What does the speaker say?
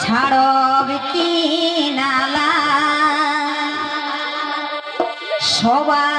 ছাড়বে নালা সবাই